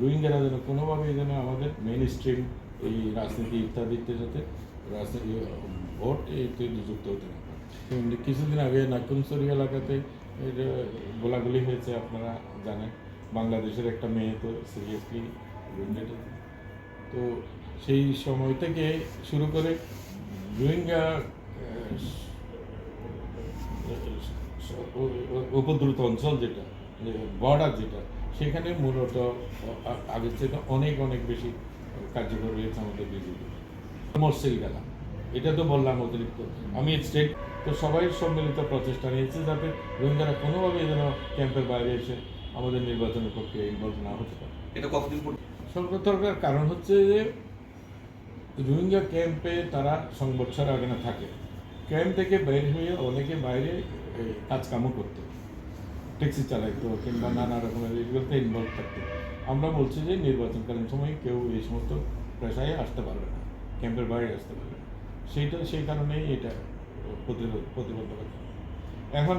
রোহিঙ্গারা যেন কোনোভাবেই যেন আমাদের মেইন স্ট্রিম এই রাজনীতি ইত্যাদিতে যাতে রাজনীতি ভোট এতে নিযুক্ত হতে না কিছুদিন আগে নাকুমসরি এলাকাতে গোলাগুলি হয়েছে আপনারা জানেন। বাংলাদেশের একটা মেয়ে তো সিরিয়াসলি তো সেই সময় থেকে শুরু করে রোহিঙ্গা উপদ্রুত অঞ্চল যেটা বর্ডার যেটা সেখানে মূলত আগের থেকে অনেক অনেক বেশি কার্যকর হয়েছে আমাদের বিজেপি। মরসেল গেলাম। এটা তো বললাম অতিরিক্ত। আমি স্টেট তো সবাই সম্মিলিত প্রচেষ্টা নিয়েছে যাতে রোহিঙ্গারা কোনোভাবেই যেন ক্যাম্পের বাইরে এসে আমাদের নির্বাচনের প্রক্রিয়া ইনভলভ না হতে পারে। এটা কতদিন কারণ হচ্ছে যে রোহিঙ্গা ক্যাম্পে তারা সংবাদ ছাড়া ওখানে থাকে। ক্যাম্প থেকে বের হয়ে অনেকে বাইরে কাজকামও করতো। ট্যাক্সি চালাইতো কিংবা নানা রকমের এগুলোতে ইনভলভ থাকতো আমরা বলছি যে নির্বাচনকালীন সময় কেউ এই সমস্ত পেশায় আসতে পারবে না ক্যাম্পের বাইরে আসতে পারবে না। সেইটা সেই কারণেই এটা প্রতিরোধ প্রতিবন্ধকতা। এখন